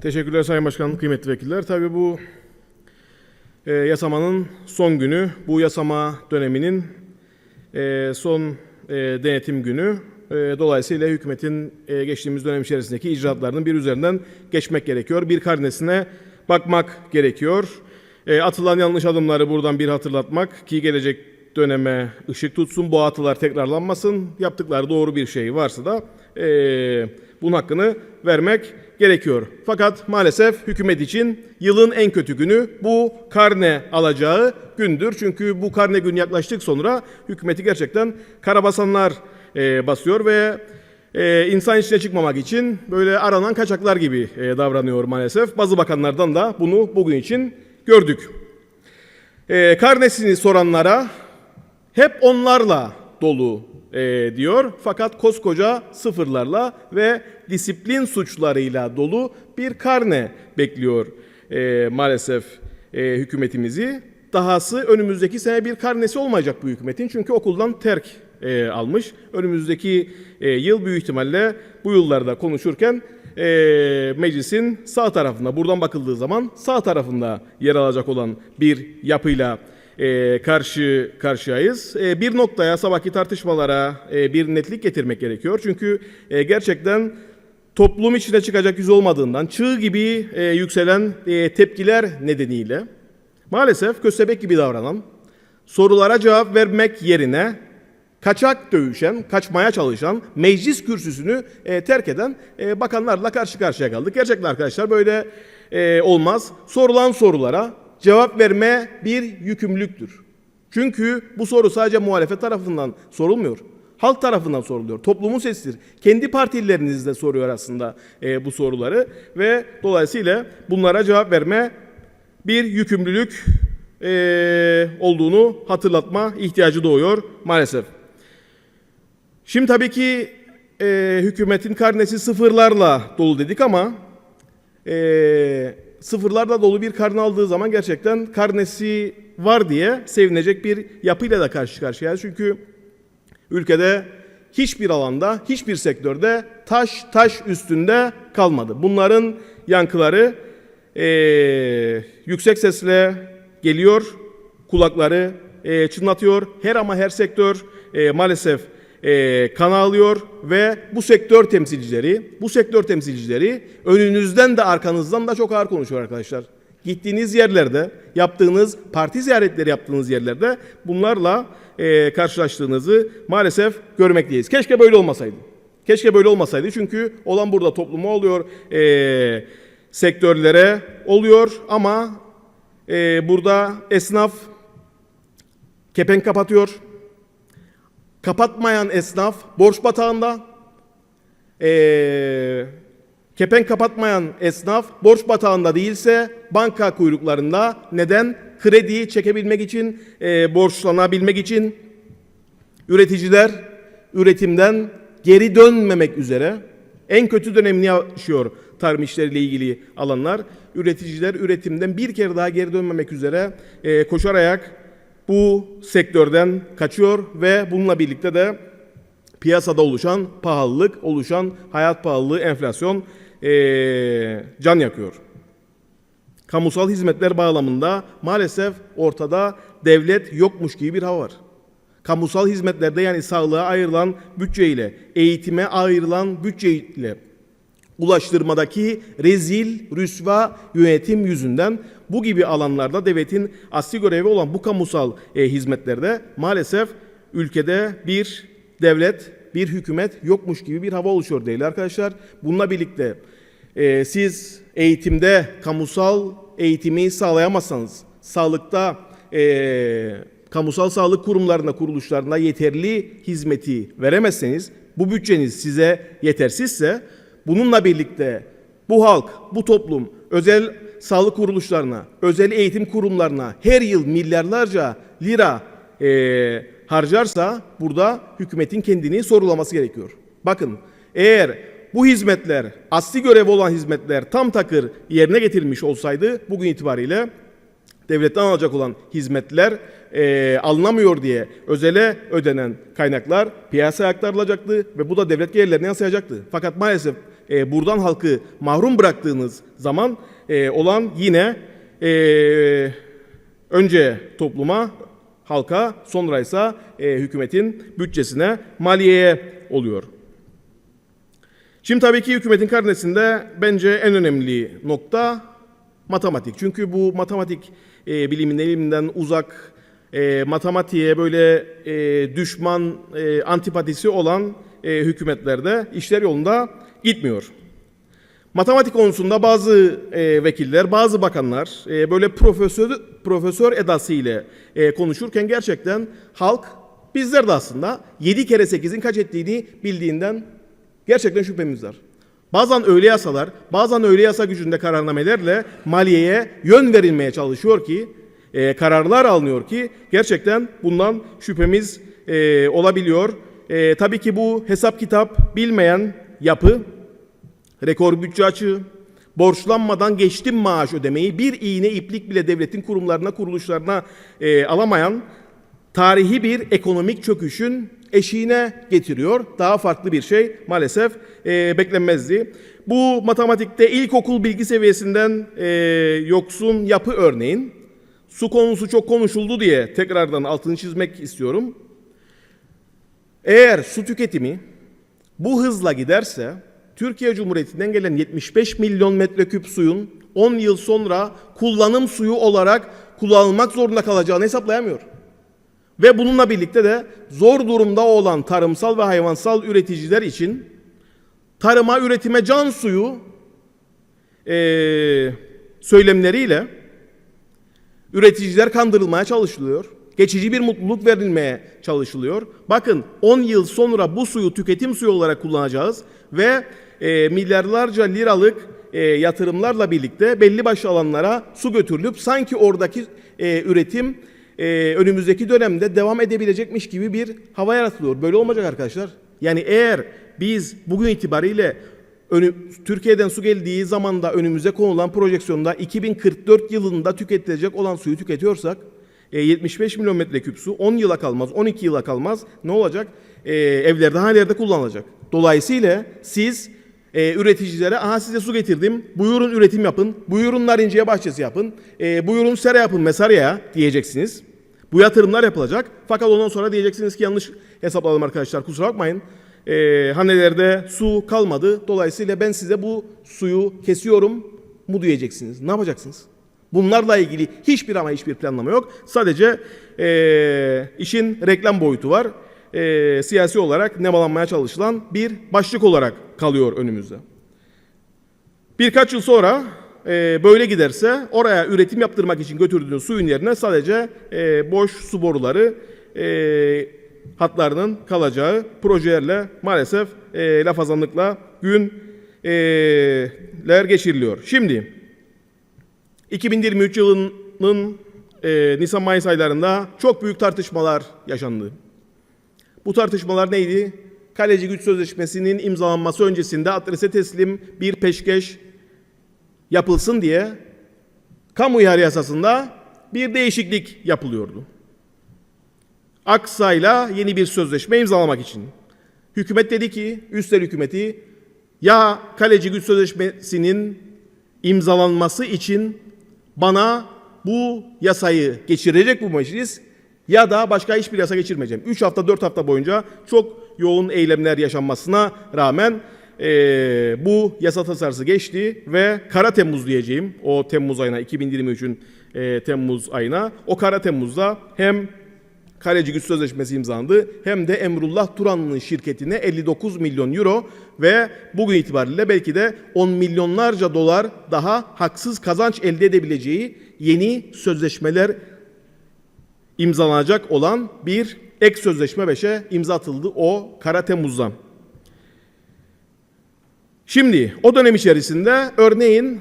Teşekkürler Sayın Başkan, kıymetli vekiller. Tabii bu e, yasamanın son günü, bu yasama döneminin e, son e, denetim günü. E, dolayısıyla hükümetin e, geçtiğimiz dönem içerisindeki icraatlarının bir üzerinden geçmek gerekiyor. Bir karnesine bakmak gerekiyor. E, atılan yanlış adımları buradan bir hatırlatmak ki gelecek döneme ışık tutsun, bu atılar tekrarlanmasın. Yaptıkları doğru bir şey varsa da e, bunun hakkını vermek gerekiyor. Fakat maalesef hükümet için yılın en kötü günü bu karne alacağı gündür. Çünkü bu karne gün yaklaştık sonra hükümeti gerçekten karabasanlar e, basıyor ve e, insan içine çıkmamak için böyle aranan kaçaklar gibi e, davranıyor maalesef. Bazı bakanlardan da bunu bugün için gördük. E, karnesini soranlara hep onlarla dolu e, diyor. Fakat koskoca sıfırlarla ve disiplin suçlarıyla dolu bir karne bekliyor e, maalesef e, hükümetimizi. Dahası önümüzdeki sene bir karnesi olmayacak bu hükümetin. Çünkü okuldan terk e, almış. Önümüzdeki e, yıl büyük ihtimalle bu yıllarda konuşurken e, meclisin sağ tarafında, buradan bakıldığı zaman sağ tarafında yer alacak olan bir yapıyla e, karşı karşıyayız. E, bir noktaya sabahki tartışmalara e, bir netlik getirmek gerekiyor. Çünkü e, gerçekten toplum içine çıkacak yüz olmadığından çığ gibi e, yükselen e, tepkiler nedeniyle maalesef köstebek gibi davranan, sorulara cevap vermek yerine kaçak dövüşen, kaçmaya çalışan, meclis kürsüsünü e, terk eden e, bakanlarla karşı karşıya kaldık. Gerçekten arkadaşlar böyle e, olmaz. Sorulan sorulara cevap verme bir yükümlülüktür. Çünkü bu soru sadece muhalefet tarafından sorulmuyor. Halk tarafından soruluyor. Toplumun sesidir. Kendi partileriniz de soruyor aslında e, bu soruları ve dolayısıyla bunlara cevap verme bir yükümlülük e, olduğunu hatırlatma ihtiyacı doğuyor maalesef. Şimdi tabii ki e, hükümetin karnesi sıfırlarla dolu dedik ama e, sıfırlarla dolu bir karne aldığı zaman gerçekten karnesi var diye sevinecek bir yapıyla da karşı karşıyayız. Çünkü ülkede hiçbir alanda, hiçbir sektörde taş taş üstünde kalmadı. Bunların yankıları e, yüksek sesle geliyor, kulakları e, çınlatıyor. Her ama her sektör e, maalesef e, kan ağlıyor ve bu sektör temsilcileri, bu sektör temsilcileri önünüzden de arkanızdan da çok ağır konuşuyor arkadaşlar. Gittiğiniz yerlerde, yaptığınız parti ziyaretleri yaptığınız yerlerde bunlarla e, karşılaştığınızı maalesef görmekteyiz. Keşke böyle olmasaydı. Keşke böyle olmasaydı çünkü olan burada topluma oluyor, e, sektörlere oluyor ama e, burada esnaf kepenk kapatıyor, kapatmayan esnaf borç batağında, ee, kepenk kapatmayan esnaf borç batağında değilse banka kuyruklarında neden? Kredi çekebilmek için, e, borçlanabilmek için üreticiler üretimden geri dönmemek üzere en kötü dönemini yaşıyor tarım işleriyle ilgili alanlar. Üreticiler üretimden bir kere daha geri dönmemek üzere e, koşarak bu sektörden kaçıyor ve bununla birlikte de piyasada oluşan pahalılık, oluşan hayat pahalılığı, enflasyon eee, can yakıyor. Kamusal hizmetler bağlamında maalesef ortada devlet yokmuş gibi bir hava var. Kamusal hizmetlerde yani sağlığa ayrılan bütçeyle, eğitime ayrılan bütçeyle ulaştırmadaki rezil, rüsva yönetim yüzünden bu gibi alanlarda devletin asli görevi olan bu kamusal e, hizmetlerde maalesef ülkede bir devlet, bir hükümet yokmuş gibi bir hava oluşuyor değil arkadaşlar. Bununla birlikte e, siz eğitimde kamusal eğitimi sağlayamazsanız, sağlıkta e, kamusal sağlık kurumlarına, kuruluşlarına yeterli hizmeti veremezseniz, bu bütçeniz size yetersizse Bununla birlikte bu halk, bu toplum özel sağlık kuruluşlarına, özel eğitim kurumlarına her yıl milyarlarca lira e, harcarsa burada hükümetin kendini sorulaması gerekiyor. Bakın eğer bu hizmetler, asli görev olan hizmetler tam takır yerine getirilmiş olsaydı bugün itibariyle devletten alacak olan hizmetler e, alınamıyor diye özele ödenen kaynaklar piyasaya aktarılacaktı ve bu da devlet gelirlerine yansıyacaktı. Fakat maalesef e, buradan halkı mahrum bıraktığınız zaman e, olan yine e, önce topluma, halka, sonra ise e, hükümetin bütçesine, maliyeye oluyor. Şimdi tabii ki hükümetin karnesinde bence en önemli nokta matematik. Çünkü bu matematik e, bilimin eliminden uzak, e, matematiğe böyle e, düşman, e, antipatisi olan e, hükümetlerde işler yolunda gitmiyor. Matematik konusunda bazı e, vekiller, bazı bakanlar e, böyle profesör profesör edası ile e, konuşurken gerçekten halk bizler de aslında 7 kere 8'in kaç ettiğini bildiğinden gerçekten şüphemiz var. Bazen öyle yasalar, bazen öyle yasa gücünde kararnamelerle maliyeye yön verilmeye çalışıyor ki, e, kararlar alınıyor ki gerçekten bundan şüphemiz e, olabiliyor. E, tabii ki bu hesap kitap bilmeyen yapı rekor bütçe açığı, borçlanmadan geçtim maaş ödemeyi bir iğne iplik bile devletin kurumlarına, kuruluşlarına e, alamayan tarihi bir ekonomik çöküşün eşiğine getiriyor. Daha farklı bir şey maalesef e, beklenmezdi. Bu matematikte ilkokul bilgi seviyesinden e, yoksun yapı örneğin su konusu çok konuşuldu diye tekrardan altını çizmek istiyorum. Eğer su tüketimi bu hızla giderse Türkiye Cumhuriyeti'nden gelen 75 milyon metreküp suyun 10 yıl sonra kullanım suyu olarak kullanılmak zorunda kalacağını hesaplayamıyor. Ve bununla birlikte de zor durumda olan tarımsal ve hayvansal üreticiler için tarıma, üretime can suyu eee, söylemleriyle üreticiler kandırılmaya çalışılıyor. Geçici bir mutluluk verilmeye çalışılıyor. Bakın 10 yıl sonra bu suyu tüketim suyu olarak kullanacağız ve e, milyarlarca liralık e, yatırımlarla birlikte belli başlı alanlara su götürülüp sanki oradaki e, üretim e, önümüzdeki dönemde devam edebilecekmiş gibi bir hava yaratılıyor. Böyle olmayacak arkadaşlar. Yani eğer biz bugün itibariyle önü, Türkiye'den su geldiği zamanda önümüze konulan projeksiyonda 2044 yılında tüketilecek olan suyu tüketiyorsak e, 75 milyon metreküp su 10 yıla kalmaz, 12 yıla kalmaz. Ne olacak? E, evlerde, hanelerde kullanılacak. Dolayısıyla siz e, üreticilere aha size su getirdim, buyurun üretim yapın, buyurun narinciye bahçesi yapın, e, buyurun sera yapın mesaraya diyeceksiniz. Bu yatırımlar yapılacak. Fakat ondan sonra diyeceksiniz ki yanlış hesapladım arkadaşlar kusura bakmayın. E, hanelerde su kalmadı. Dolayısıyla ben size bu suyu kesiyorum mu diyeceksiniz. Ne yapacaksınız? Bunlarla ilgili hiçbir ama hiçbir planlama yok. Sadece e, işin reklam boyutu var. E, siyasi olarak nemalanmaya çalışılan bir başlık olarak kalıyor önümüzde. Birkaç yıl sonra e, böyle giderse oraya üretim yaptırmak için götürdüğünüz suyun yerine sadece e, boş su boruları e, hatlarının kalacağı projelerle maalesef e, lafazanlıkla günler geçiriliyor. Şimdi 2023 yılının e, Nisan-Mayıs aylarında çok büyük tartışmalar yaşandı. Bu tartışmalar neydi? Kaleci Güç Sözleşmesi'nin imzalanması öncesinde adrese teslim bir peşkeş yapılsın diye kamu ihale yasasında bir değişiklik yapılıyordu. Aksa'yla yeni bir sözleşme imzalamak için. Hükümet dedi ki, üstel hükümeti ya kaleci güç sözleşmesinin imzalanması için bana bu yasayı geçirecek bu meclis ya da başka hiçbir yasa geçirmeyeceğim. 3 hafta 4 hafta boyunca çok yoğun eylemler yaşanmasına rağmen eee, bu yasa tasarısı geçti ve Kara Temmuz diyeceğim o Temmuz ayına 2023'ün eee, Temmuz ayına. O Kara Temmuz'da hem Kaleci Güç Sözleşmesi imzalandı hem de Emrullah Turanlı'nın şirketine 59 milyon euro ve bugün itibariyle belki de 10 milyonlarca dolar daha haksız kazanç elde edebileceği yeni sözleşmeler imzalanacak olan bir ek sözleşme 5'e imza atıldı o Kara Temmuz'da. Şimdi o dönem içerisinde örneğin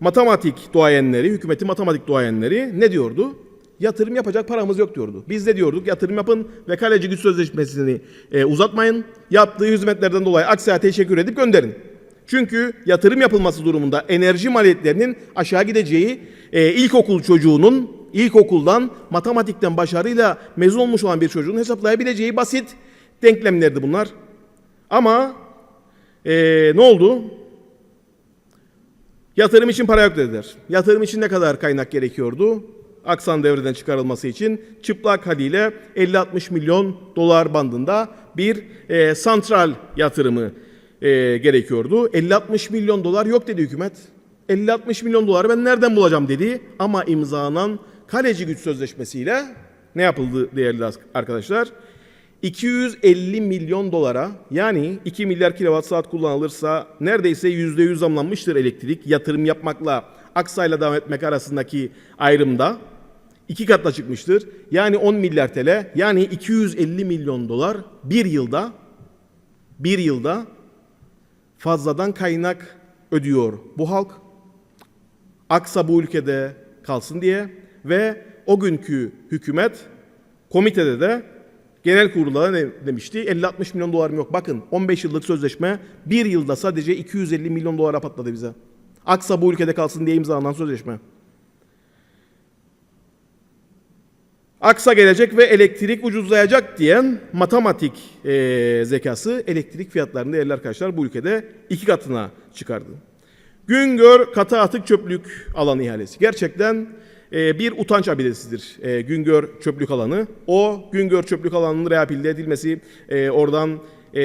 matematik duayenleri, hükümetin matematik duayenleri ne diyordu? Yatırım yapacak paramız yok diyordu. Biz de diyorduk yatırım yapın ve kaleci güç sözleşmesini e, uzatmayın. Yaptığı hizmetlerden dolayı Aksa'ya teşekkür edip gönderin. Çünkü yatırım yapılması durumunda enerji maliyetlerinin aşağı gideceği e, ilkokul çocuğunun ilkokuldan matematikten başarıyla mezun olmuş olan bir çocuğun hesaplayabileceği basit denklemlerdi bunlar. Ama Ee, ne oldu? Yatırım için para yok dediler. Yatırım için ne kadar kaynak gerekiyordu? Aksan devreden çıkarılması için çıplak haliyle 50-60 milyon dolar bandında bir e, santral yatırımı e, gerekiyordu. 50-60 milyon dolar yok dedi hükümet. 50-60 milyon doları ben nereden bulacağım dedi. Ama imzalanan kaleci güç sözleşmesiyle ne yapıldı değerli arkadaşlar? 250 milyon dolara yani 2 milyar kilowatt saat kullanılırsa neredeyse %100 zamlanmıştır elektrik. Yatırım yapmakla aksayla devam etmek arasındaki ayrımda iki katla çıkmıştır. Yani 10 milyar TL yani 250 milyon dolar bir yılda bir yılda fazladan kaynak ödüyor bu halk. Aksa bu ülkede kalsın diye ve o günkü hükümet komitede de genel kurula ne demişti? 50-60 milyon dolarım yok. Bakın 15 yıllık sözleşme bir yılda sadece 250 milyon dolara patladı bize. Aksa bu ülkede kalsın diye imzalanan sözleşme. Aksa gelecek ve elektrik ucuzlayacak diyen matematik eee, zekası elektrik fiyatlarını değerli arkadaşlar bu ülkede iki katına çıkardı. Güngör katı atık çöplük alanı ihalesi. Gerçekten e, bir utanç abidesidir e, Güngör çöplük alanı. O Güngör çöplük alanının rehabilite edilmesi, e, oradan e,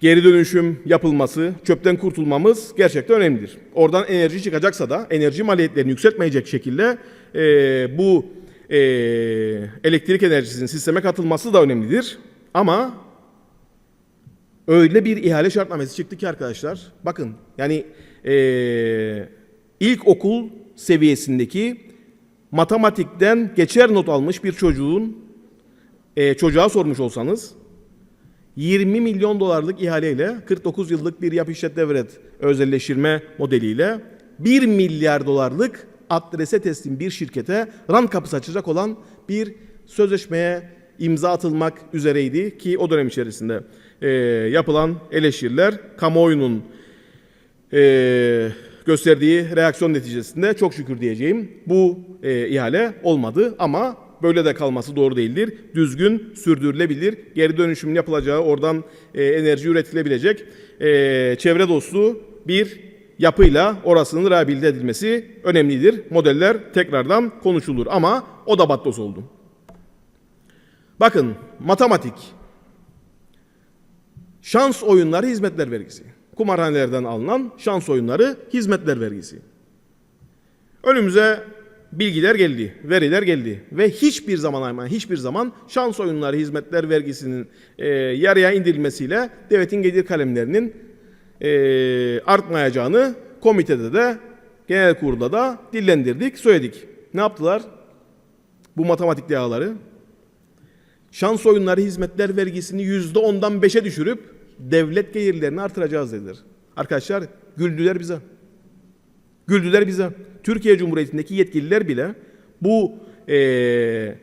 geri dönüşüm yapılması, çöpten kurtulmamız gerçekten önemlidir. Oradan enerji çıkacaksa da enerji maliyetlerini yükseltmeyecek şekilde e, bu e, elektrik enerjisinin sisteme katılması da önemlidir. Ama öyle bir ihale şartnamesi çıktı ki arkadaşlar. Bakın yani eee ilkokul seviyesindeki matematikten geçer not almış bir çocuğun eee, çocuğa sormuş olsanız 20 milyon dolarlık ihaleyle 49 yıllık bir yapı işlet devret özelleştirme modeliyle 1 milyar dolarlık adrese teslim bir şirkete rant kapısı açacak olan bir sözleşmeye imza atılmak üzereydi ki o dönem içerisinde e, yapılan eleştiriler kamuoyunun e, gösterdiği reaksiyon neticesinde çok şükür diyeceğim bu e, ihale olmadı ama böyle de kalması doğru değildir. Düzgün sürdürülebilir, geri dönüşüm yapılacağı, oradan e, enerji üretilebilecek e, çevre dostu bir yapıyla orasının rehabilite edilmesi önemlidir. Modeller tekrardan konuşulur ama o da battos oldu. Bakın matematik, şans oyunları hizmetler vergisi. Kumarhanelerden alınan şans oyunları hizmetler vergisi. Önümüze bilgiler geldi, veriler geldi ve hiçbir zaman ama hiçbir zaman şans oyunları hizmetler vergisinin e, yarıya indirilmesiyle devletin gelir kalemlerinin e, artmayacağını komitede de genel kurulda da dillendirdik, söyledik. Ne yaptılar? Bu matematik dehaları şans oyunları hizmetler vergisini yüzde ondan beşe düşürüp devlet gelirlerini artıracağız dediler. Arkadaşlar güldüler bize. Güldüler bize. Türkiye Cumhuriyeti'ndeki yetkililer bile bu eee,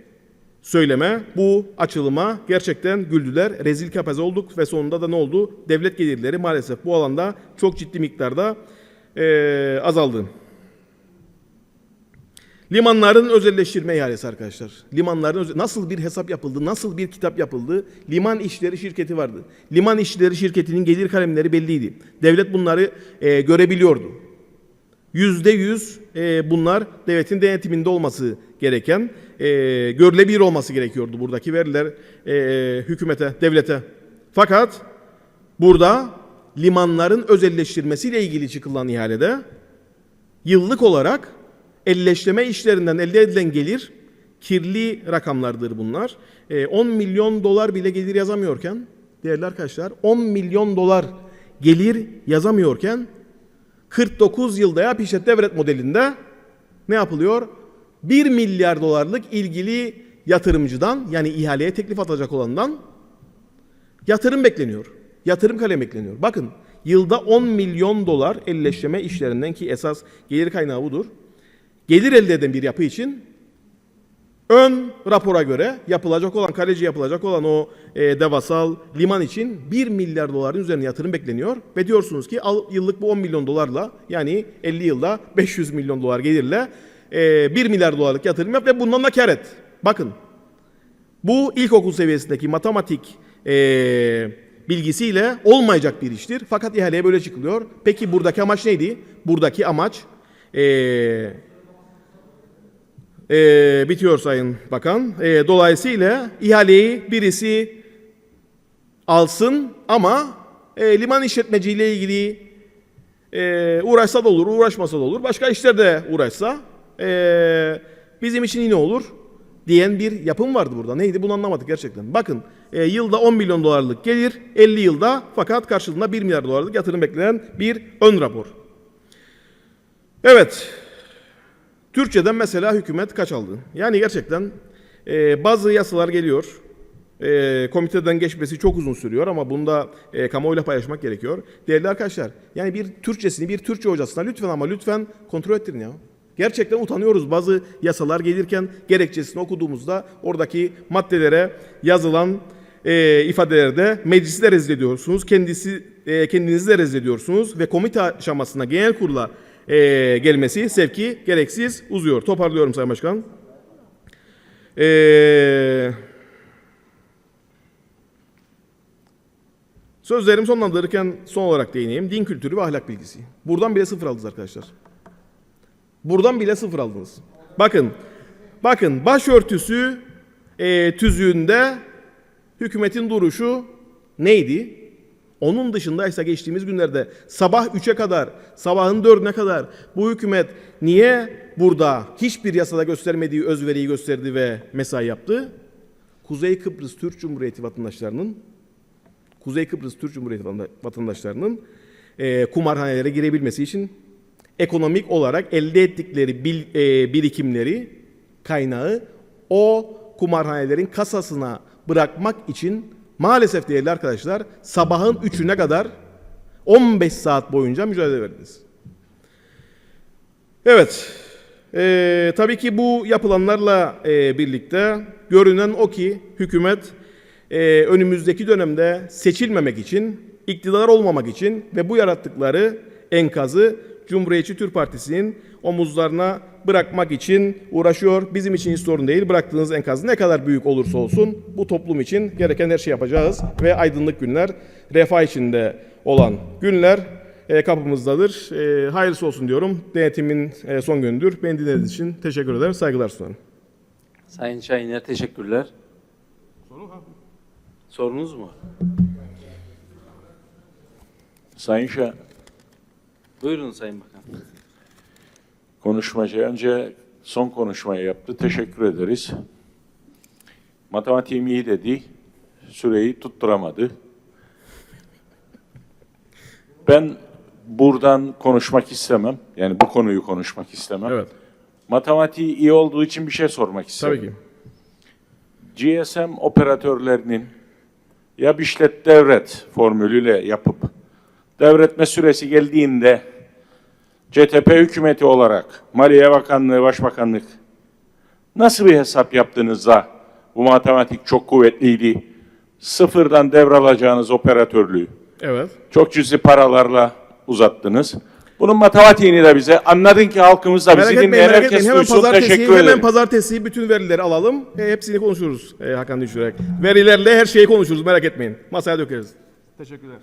söyleme, bu açılıma gerçekten güldüler. Rezil kapaz olduk ve sonunda da ne oldu? Devlet gelirleri maalesef bu alanda çok ciddi miktarda eee, azaldı. Limanların özelleştirme ihalesi arkadaşlar. Limanların özel- nasıl bir hesap yapıldı, nasıl bir kitap yapıldı? Liman İşleri şirketi vardı. Liman İşleri şirketinin gelir kalemleri belliydi. Devlet bunları e, görebiliyordu. Yüzde yüz e, bunlar devletin denetiminde olması gereken, e, görülebilir olması gerekiyordu buradaki veriler e, hükümete, devlete. Fakat burada limanların özelleştirmesiyle ilgili çıkılan ihalede yıllık olarak elleştirme işlerinden elde edilen gelir kirli rakamlardır bunlar. Ee, 10 milyon dolar bile gelir yazamıyorken değerli arkadaşlar 10 milyon dolar gelir yazamıyorken 49 yılda yap işlet devret modelinde ne yapılıyor? 1 milyar dolarlık ilgili yatırımcıdan yani ihaleye teklif atacak olandan yatırım bekleniyor. Yatırım kalemi bekleniyor. Bakın yılda 10 milyon dolar elleştirme işlerinden ki esas gelir kaynağı budur. Gelir elde eden bir yapı için ön rapora göre yapılacak olan, kaleci yapılacak olan o e, devasal liman için 1 milyar doların üzerine yatırım bekleniyor. Ve diyorsunuz ki al, yıllık bu 10 milyon dolarla yani 50 yılda 500 milyon dolar gelirle e, 1 milyar dolarlık yatırım yap ve bundan da kar et. Bakın bu ilkokul seviyesindeki matematik e, bilgisiyle olmayacak bir iştir. Fakat ihaleye böyle çıkılıyor. Peki buradaki amaç neydi? Buradaki amaç e, e, bitiyor Sayın Bakan. E, dolayısıyla ihaleyi birisi alsın ama e, liman işletmeciyle ilgili e, uğraşsa da olur, uğraşmasa da olur. Başka işlerde uğraşsa e, bizim için yine olur diyen bir yapım vardı burada. Neydi bunu anlamadık gerçekten. Bakın e, yılda 10 milyon dolarlık gelir 50 yılda fakat karşılığında 1 milyar dolarlık yatırım beklenen bir ön rapor. Evet. Türkçeden mesela hükümet kaç aldı? Yani gerçekten e, bazı yasalar geliyor. E, komiteden geçmesi çok uzun sürüyor ama bunu da e, kamuoyuyla paylaşmak gerekiyor. Değerli arkadaşlar yani bir Türkçesini bir Türkçe hocasına lütfen ama lütfen kontrol ettirin ya. Gerçekten utanıyoruz bazı yasalar gelirken gerekçesini okuduğumuzda oradaki maddelere yazılan e, ifadelerde meclisi de rezil ediyorsunuz. Kendisi, e, kendinizi de rezil ediyorsunuz ve komite aşamasına genel kurula e, gelmesi sevki gereksiz uzuyor. Toparlıyorum Sayın Başkan. Eee Sözlerimi sonlandırırken son olarak değineyim. Din kültürü ve ahlak bilgisi. Buradan bile sıfır aldınız arkadaşlar. Buradan bile sıfır aldınız. Bakın, bakın başörtüsü e, tüzüğünde hükümetin duruşu neydi? Onun dışında ise geçtiğimiz günlerde sabah 3'e kadar, sabahın 4'üne kadar bu hükümet niye burada hiçbir yasada göstermediği özveriyi gösterdi ve mesai yaptı? Kuzey Kıbrıs Türk Cumhuriyeti vatandaşlarının Kuzey Kıbrıs Türk Cumhuriyeti vatandaşlarının e, kumarhanelere girebilmesi için ekonomik olarak elde ettikleri bil, e, birikimleri, kaynağı o kumarhanelerin kasasına bırakmak için maalesef değerli arkadaşlar sabahın 3'üne kadar 15 saat boyunca mücadele verdiniz. Evet, e, tabii ki bu yapılanlarla e, birlikte görünen o ki hükümet e, önümüzdeki dönemde seçilmemek için, iktidar olmamak için ve bu yarattıkları enkazı Cumhuriyetçi Türk Partisi'nin omuzlarına bırakmak için uğraşıyor. Bizim için hiç sorun değil. Bıraktığınız enkaz ne kadar büyük olursa olsun bu toplum için gereken her şeyi yapacağız ve aydınlık günler, refah içinde olan günler e, kapımızdadır. E, hayırlısı olsun diyorum. Denetimin e, son günüdür. Beni dinlediğiniz için teşekkür ederim. Saygılar sunarım. Sayın Şahiner teşekkürler. Sorunuz mu? Sayın Şah, Buyurun Sayın Bakan. Konuşmacı önce son konuşmayı yaptı. Teşekkür ederiz. Matematiğim iyi dedi. Süreyi tutturamadı. Ben buradan konuşmak istemem. Yani bu konuyu konuşmak istemem. Evet. Matematiği iyi olduğu için bir şey sormak isterim. Tabii ki. GSM operatörlerinin ya işlet devret formülüyle yapıp devretme süresi geldiğinde CTP hükümeti olarak Maliye Bakanlığı, Başbakanlık nasıl bir hesap yaptığınızda bu matematik çok kuvvetliydi. Sıfırdan devralacağınız operatörlüğü Evet. çok cüzi paralarla uzattınız. Bunun matematiğini de bize anladın ki halkımız da bizi dinleyen merak herkes etmeyin. Hemen duysun. Teşekkür hemen ederim. pazartesi bütün verileri alalım. E, hepsini konuşuruz e, Hakan Düşürek. Verilerle her şeyi konuşuruz merak etmeyin. Masaya dökeriz. Teşekkürler.